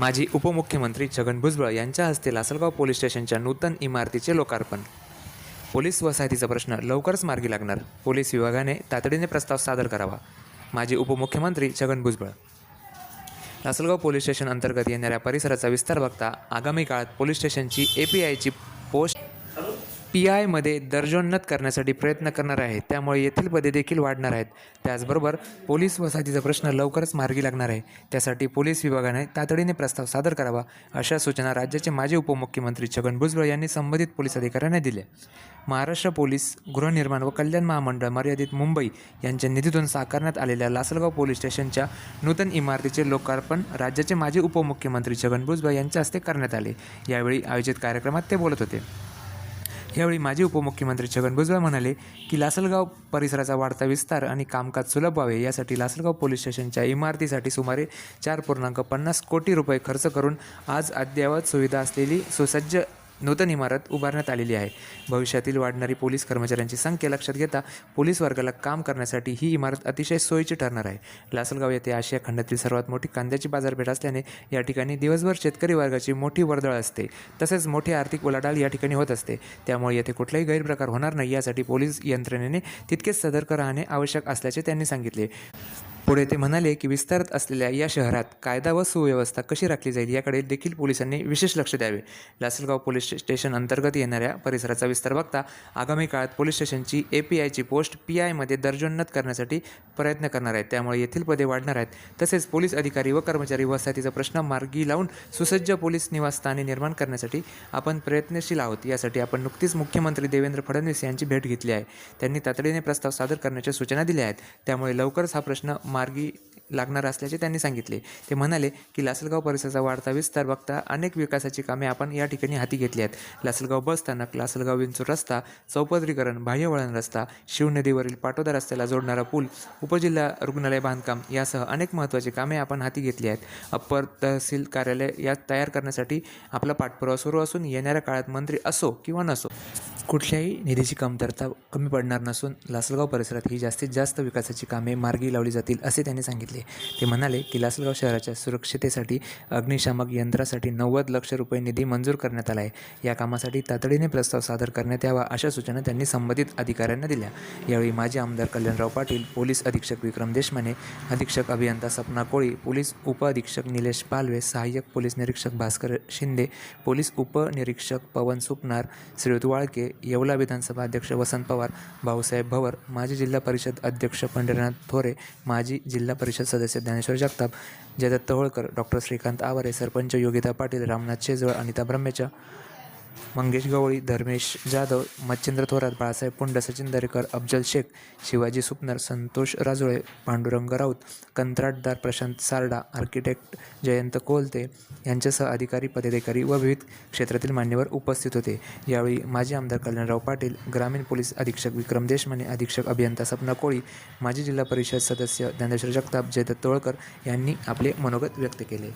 माजी उपमुख्यमंत्री छगन भुजबळ यांच्या हस्ते लासलगाव पोलीस स्टेशनच्या नूतन इमारतीचे लोकार्पण. पोलीस वसाहतीचा प्रश्न लवकरच मार्गी लागणार. पोलीस विभागाने तातडीने प्रस्ताव सादर करावा. माजी उपमुख्यमंत्री छगन भुजबळ. लासलगाव पोलीस स्टेशन अंतर्गत येणाऱ्या परिसराचा विस्तार बघता आगामी काळात पोलीस स्टेशनची ए पी आयची पोस्ट पी आयमध्ये दर्जोन्नत करण्यासाठी प्रयत्न करणार आहे. त्यामुळे येथील पदे देखील वाढणार आहेत. त्याचबरोबर पोलीस वसाहतीचा प्रश्न लवकरच मार्गी लागणार आहे. त्यासाठी पोलीस विभागाने तातडीने प्रस्ताव सादर करावा अशा सूचना राज्याचे माजी उपमुख्यमंत्री छगन भुजबळ यांनी संबंधित पोलीस अधिकाऱ्यांना दिल्या. महाराष्ट्र पोलीस गृहनिर्माण व कल्याण महामंडळ मर्यादित मुंबई यांच्या निधीतून साकारण्यात आलेल्या लासलगाव पोलीस स्टेशनच्या नूतन इमारतीचे लोकार्पण राज्याचे माजी उपमुख्यमंत्री छगन भुजबळ यांच्या हस्ते करण्यात आले. यावेळी आयोजित कार्यक्रमात ते बोलत होते. यावेळी माजी उपमुख्यमंत्री छगन भुजबळ म्हणाले की लासलगाव परिसराचा वाढता विस्तार आणि कामकाज सुलभ व्हावे यासाठी लासलगाव पोलीस स्टेशनच्या इमारतीसाठी सुमारे चार पूर्णांक पन्नास कोटी रुपये खर्च करून आज अद्ययावत सुविधा असलेली सुसज्ज नूतन इमारत उभारण्यात आलेली आहे. भविष्यातील वाढणारी पोलीस कर्मचाऱ्यांची संख्या लक्षात घेता पोलीस वर्गाला काम करण्यासाठी ही इमारत अतिशय सोयीची ठरणार आहे. लासलगाव येथे आशिया खंडातील सर्वात मोठी कांद्याची बाजारपेठ असल्याने या ठिकाणी दिवसभर शेतकरी वर्गाची मोठी वर्दळ असते. तसेच मोठी आर्थिक उलाढाल या ठिकाणी होत असते. त्यामुळे येथे कुठलाही गैरप्रकार होणार नाही यासाठी पोलीस यंत्रणेने तितकेच सतर्क राहणे आवश्यक असल्याचे त्यांनी सांगितले. पुढे ते म्हणाले की विस्तारत असलेल्या या शहरात कायदा व सुव्यवस्था कशी राखली जाईल याकडे देखील पोलिसांनी विशेष लक्ष द्यावे. लासलगाव पोलीस स्टेशन अंतर्गत येणाऱ्या परिसराचा विस्तार बघता आगामी काळात पोलीस स्टेशनची ए पी आयची पोस्ट पी आयमध्ये दर्जोन्नत करण्यासाठी प्रयत्न करणार आहेत. त्यामुळे येथील पदे वाढणार आहेत. तसेच पोलीस अधिकारी व कर्मचारी वसाहतीचा प्रश्न मार्गी लावून सुसज्ज पोलीस निवासस्थाने निर्माण करण्यासाठी आपण प्रयत्नशील आहोत. यासाठी आपण नुकतीच मुख्यमंत्री देवेंद्र फडणवीस यांची भेट घेतली आहे. त्यांनी तातडीने प्रस्ताव सादर करण्याच्या सूचना दिल्या आहेत. त्यामुळे लवकरच हा प्रश्न मार्गी लागणार असल्याचे त्यांनी सांगितले. ते म्हणाले की लासलगाव परिसराचा वाढता विस्तार बघता अनेक विकासाची कामे आपण या ठिकाणी हाती घेतली आहेत. लासलगाव बस स्थानक लासलगाव विंचूर रस्ता चौपदरीकरण बाह्यवळण रस्ता शिवनदीवरील पाटोदा रस्त्याला जोडणारा पूल उपजिल्हा रुग्णालय बांधकाम यासह अनेक महत्त्वाची कामे आपण हाती घेतली आहेत. अप्पर तहसील कार्यालय या तयार करण्यासाठी आपला पाठपुरावा सुरू असून येणाऱ्या काळात मंत्री असो किंवा नसो. कुठल्याही निधीची कमतरता कमी पडणार नसून लासलगाव परिसरात ही जास्तीत जास्त विकासाची कामे मार्गी लावली जातील असे त्यांनी सांगितले. ते म्हणाले की लासलगाव शहराच्या सुरक्षितेसाठी अग्निशामक यंत्रासाठी नव्वद लक्ष रुपये निधी मंजूर करण्यात आला आहे. या कामासाठी तातडीने प्रस्ताव सादर करण्यात यावा अशा सूचना त्यांनी संबंधित अधिकाऱ्यांना दिल्या. यावेळी माजी आमदार कल्याणराव पाटील पोलीस अधीक्षक विक्रम देशमाने अधीक्षक अभियंता सपना कोळी पोलीस उपअधीक्षक निलेश पालवे सहाय्यक पोलीस निरीक्षक भास्कर शिंदे पोलीस उपनिरीक्षक पवन सुपनार श्रीयुत वाळके येवला विधानसभा अध्यक्ष वसंत पवार भाऊसाहेब भवर माजी जिल्हा परिषद अध्यक्ष पंढरीनाथ थोरे माजी जिल्हा परिषद सदस्य ज्ञानेश्वर जगताप जयदत्त होळकर डॉक्टर श्रीकांत आवारे सरपंच योगिता पाटील रामनाथ शेजवळ अनिता ब्रह्मेच्या मंगेश गवळी धर्मेश जाधव मच्छिंद्र थोरात बाळासाहेब पुंड सचिन दरेकर अफजल शेख शिवाजी सुपनर संतोष राजोळे पांडुरंग राऊत कंत्राटदार प्रशांत सारडा आर्किटेक्ट जयंत कोलते यांच्यासह अधिकारी पदाधिकारी व विविध क्षेत्रातील मान्यवर उपस्थित होते. यावेळी माजी आमदार कल्याणराव पाटील ग्रामीण पोलीस अधीक्षक विक्रम देशमाने अधीक्षक अभियंता सपना कोळी माजी जिल्हा परिषद सदस्य ज्ञानेश्वर जगताप जयदत्त तोळकर यांनी आपले मनोगत व्यक्त केले.